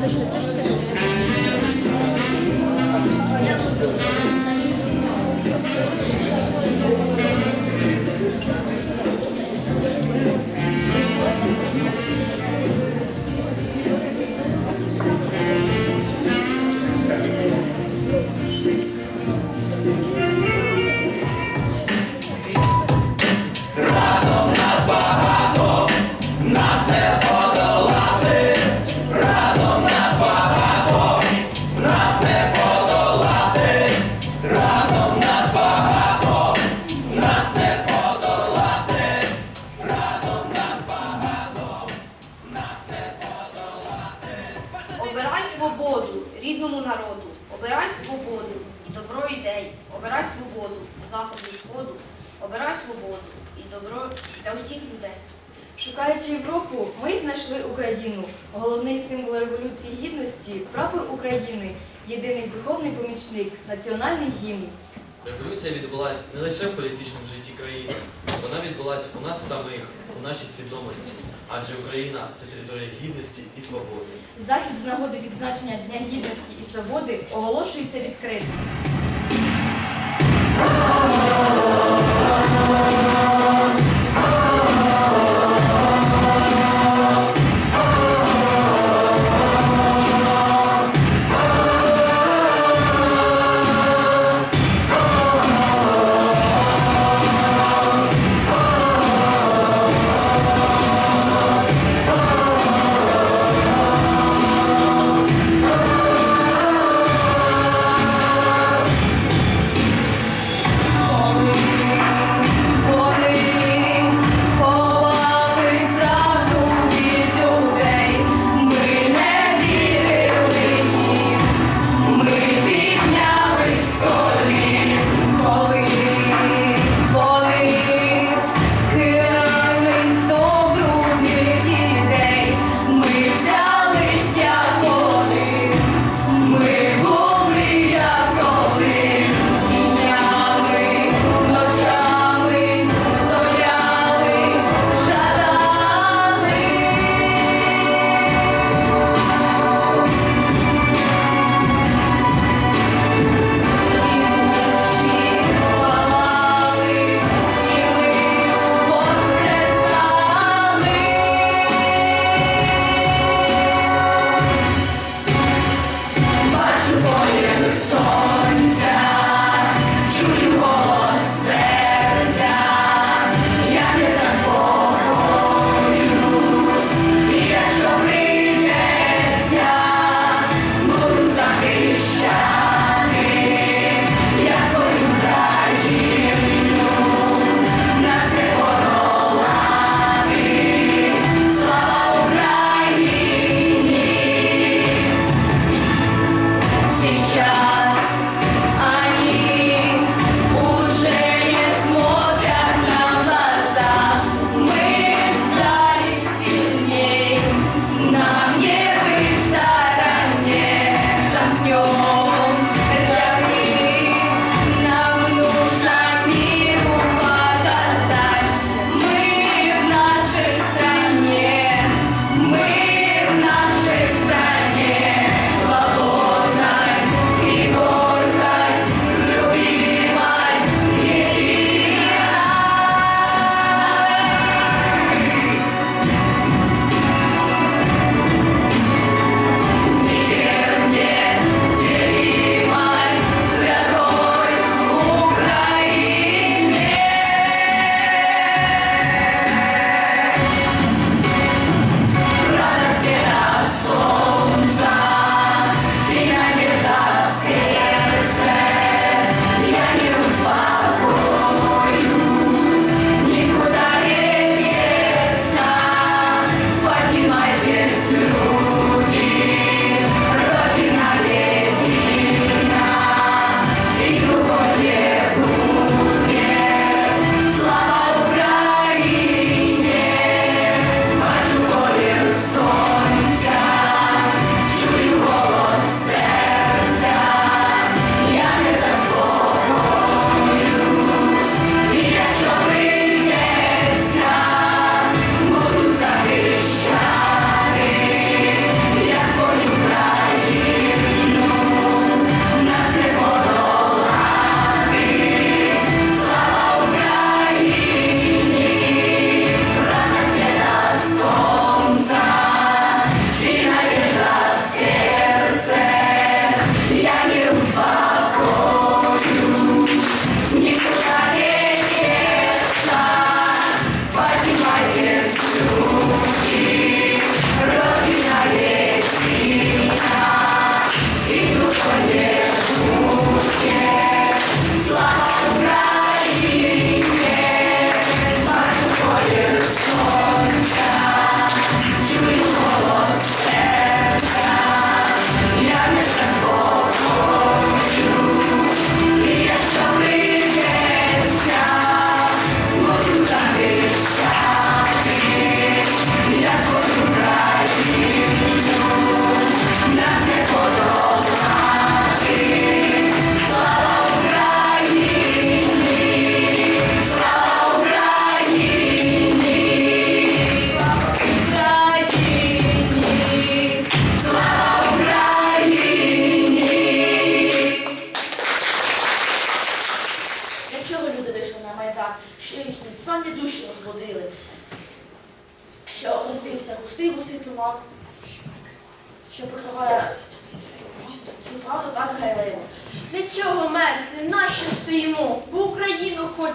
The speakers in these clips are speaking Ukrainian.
就是就是。нас самих, у нашій свідомості, адже Україна це територія гідності і свободи. Захід з нагоди відзначення Дня гідності і свободи оголошується відкритим.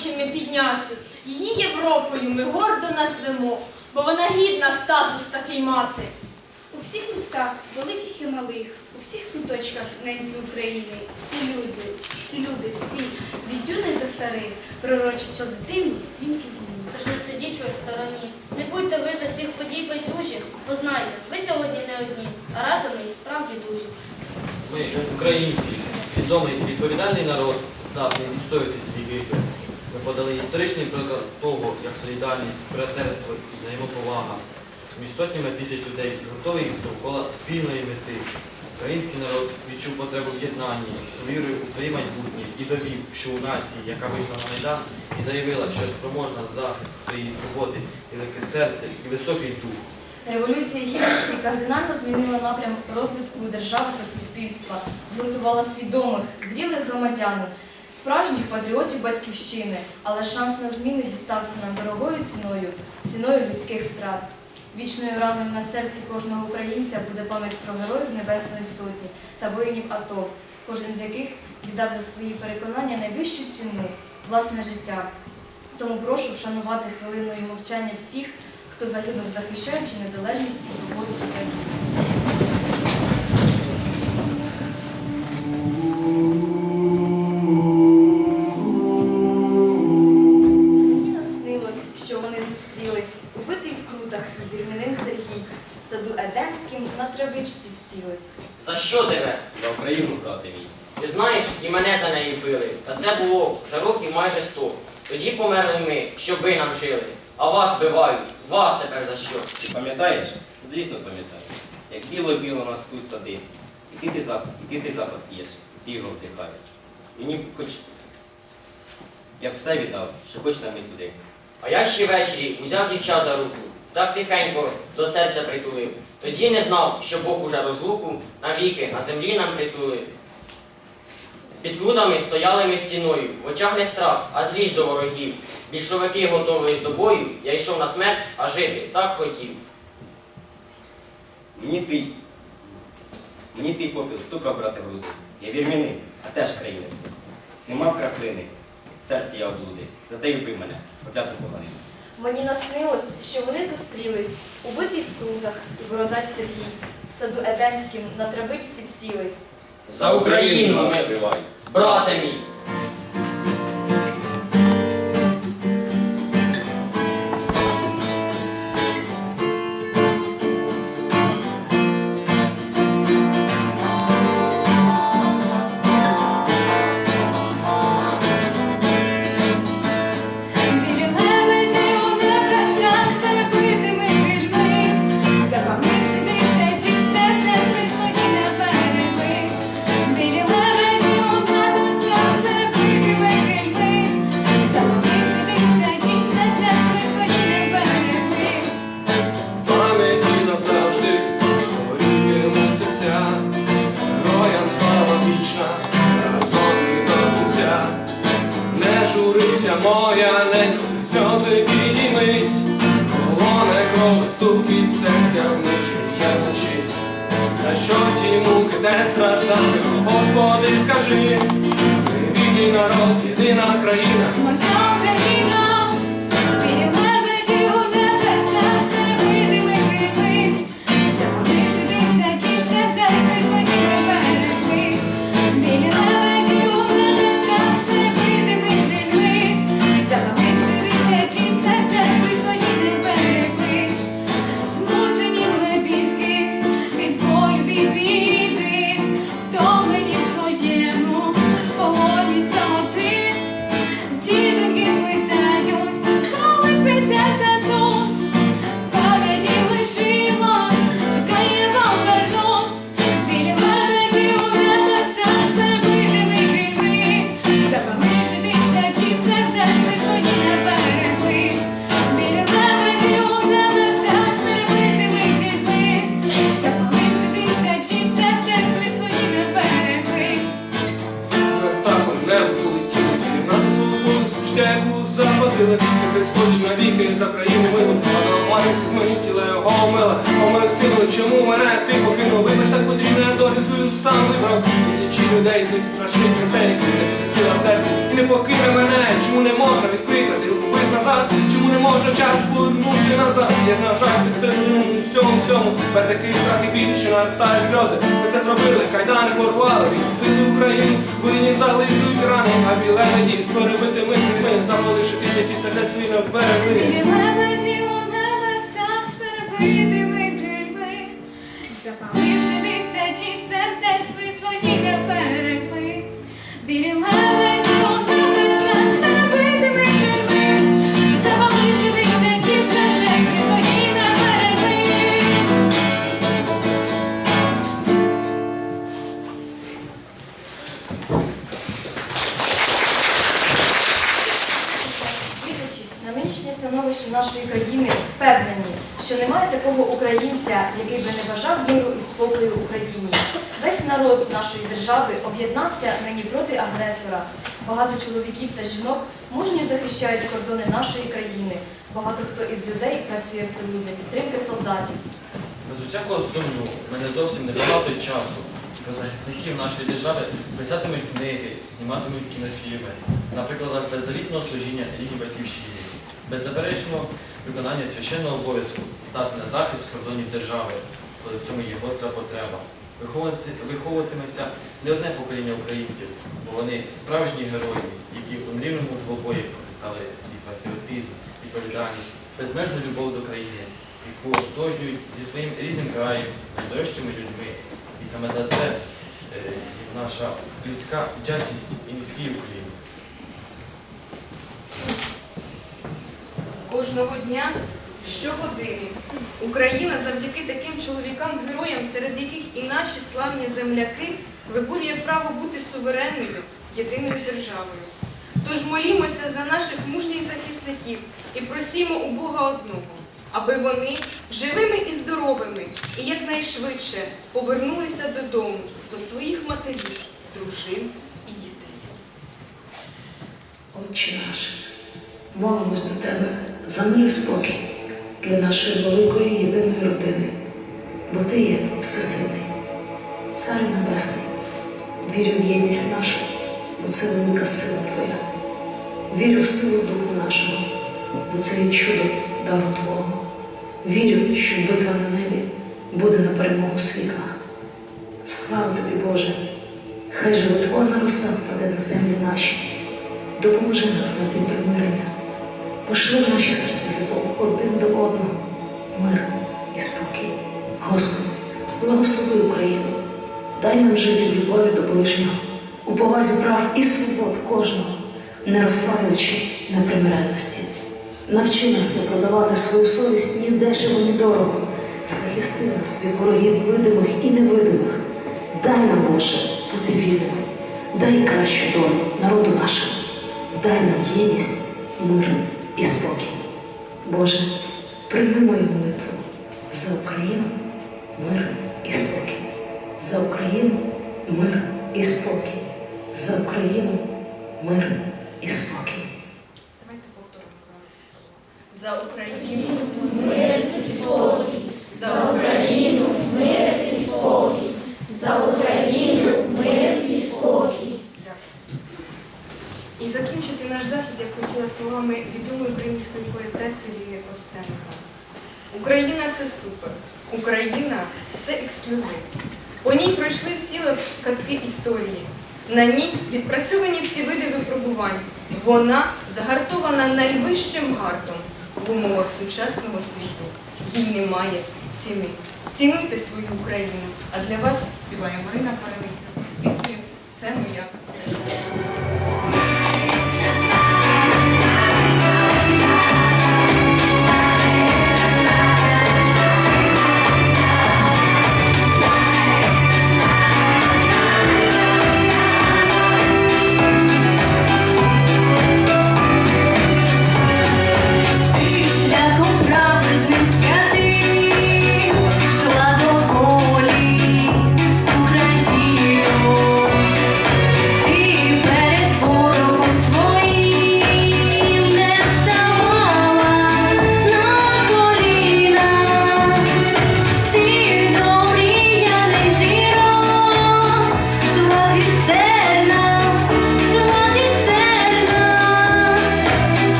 Україну хочемо підняти. Її Європою ми гордо назвемо, бо вона гідна статус такий мати. У всіх містах, великих і малих, у всіх куточках неньки України, всі люди, всі люди, всі, від юних до старих, пророчать позитивні стрімкі зміни. Тож не сидіть в стороні. Не будьте ви до цих подій байдужі, бо знайте, ви сьогодні не одні, а разом і справді дужі. Ми, українці, свідомий і відповідальний народ, здатний відстояти свій вибір. Ми подали історичний приклад того, як солідарність, братерство і взаємоповага між сотнями тисяч людей згуртовий довкола спільної мети. Український народ відчув потребу в єднанні, вірив у своє майбутнє і довів, що у нації, яка вийшла на Майдан і заявила, що спроможна захист своєї свободи, велике серце і високий дух. Революція гідності кардинально змінила напрям розвитку держави та суспільства, згуртувала свідомих, зрілих громадянин, справжніх патріотів батьківщини, але шанс на зміни дістався нам дорогою ціною, ціною людських втрат. Вічною раною на серці кожного українця буде пам'ять про героїв Небесної Сотні та воїнів АТО, кожен з яких віддав за свої переконання найвищу ціну власне життя. Тому прошу вшанувати хвилиною мовчання всіх, хто загинув, захищаючи незалежність і свободу України. В вірменин Сергій, в саду Едемським на травичці всілись. За що тебе? За Україну, брате мій. Ти знаєш, і мене за неї били. Та це було вже років майже сто. Тоді померли ми, щоб ви нам жили. А вас вбивають. Вас тепер за що? Ти пам'ятаєш? Звісно, пам'ятаю. Як біло-біло нас тут сади. І ти, ти, запах, і ти цей запах п'єш, ти його вдихаєш. Мені хоч я б все віддав, що хоч на мить туди. А я ще ввечері узяв дівча за руку, так тихенько до серця притулив. Тоді не знав, що Бог уже розлуку навіки на землі нам притулив. Під крутами стояли ми стіною, в очах не страх, а злість до ворогів. Більшовики готовились до бою, я йшов на смерть, а жити так хотів. Мені твій, мені твій попіл стукав, брате, в груди. Я вірмянин, а теж країнець. Не мав краплини, серці я облуди. Зате й вбив мене, покляту поганину. Мені наснилось, що вони зустрілись, убитий в крутах і бородач Сергій, в саду Едемським на травичці всілись. За Україну ми, брате мій! Журися, моя не сльози підіймись, колоне кров ступить серця в них вже вночі. На що ті муки де страждати, Господи, скажи, ми народ, єдина країна. Моя Україна, це Христос навіки за країну милу, а до матися зманітіла його мила, омили сину, чому мене ти покинув, вибач так потрібно, я долю свою сам вибрав, тисячі людей, сотні страшних смертей, це пустила серце, і не покине мене, чому не можна відкликати, рухись назад, чому не може час повернути назад, я знаю жаль, ти всьому всьому, тепер такий страх і більше нартає сльози, Ми це зробили, кайдани порвали, від сили України, винні зализують рани, а біле з перебитими ми запаливши тисячі сердець свій не берегли. Біле меді у небесах з об'єднався нині проти агресора. Багато чоловіків та жінок мужньо захищають кордони нашої країни. Багато хто із людей працює в тилу для підтримки солдатів. Без усякого сумніву, в мене зовсім небагато часу. Про захисників нашої держави писатимуть книги, зніматимуть кінофільми, на прикладах беззавітного служіння рідній батьківщині, беззаперечного виконання священного обов'язку стати на захист кордонів держави, коли в цьому є гостра потреба. Виховувати- Виховуватиметься не одне покоління українців, бо вони справжні герої, які у мрівному двобої показали свій патріотизм, відповідальність, безмежну любов до країни, яку ототожнюють зі своїм рідним краєм, найдорожчими людьми. І саме за це е, наша людська вдячність і низький уклін. Кожного дня, щогодини Україна завдяки таким чоловікам-героям, серед яких і наші славні земляки, виборює право бути суверенною, єдиною державою. Тож молімося за наших мужніх захисників і просімо у Бога одного, аби вони живими і здоровими і якнайшвидше повернулися додому, до своїх матерів, дружин і дітей. Отче наш, молимось до Тебе за мир спокій для нашої великої єдиної родини, бо Ти є всесильний, Цар Небесний, вірю в єдність нашу, бо це велика сила Твоя. Вірю в силу Духу нашого, бо це є чудо дару Твого. Вірю, що битва на небі буде на перемогу світла. Слава тобі, Боже! Хай животворна роса впаде на землі наші. Допоможи нам знайти примирення. Пошли в наші серця любов один до одного, мир і спокій. Господи, благослови Україну, дай нам жити в любові до ближнього, у повазі прав і свобод кожного, не розслаблюючи непримиренності. Навчи нас не продавати свою совість ні дешево, ні дорого. Захисти нас від ворогів видимих і невидимих. Дай нам, Боже, бути вільними. Дай кращу долю народу нашому. Дай нам єдність, мир і спокій. Боже, прийми мою молитву за Україну, мир і спокій. За Україну, мир і спокій. За Україну, мир і спокій. Давайте повторимо з вами ці слова. За Україну, Мир і спокій. за Україну, мир і спокій. За Україну, мир і спокій. І закінчити наш захід я б хотіла словами відомої української поетеси Ліни Костенко. Україна це супер. Україна це ексклюзив. По ній пройшли всі катки історії. На ній відпрацьовані всі види випробувань. Вона загартована найвищим гартом в умовах сучасного світу. Їй немає ціни. Цінуйте свою Україну. А для вас співає Марина Параниця з піснею Це моя.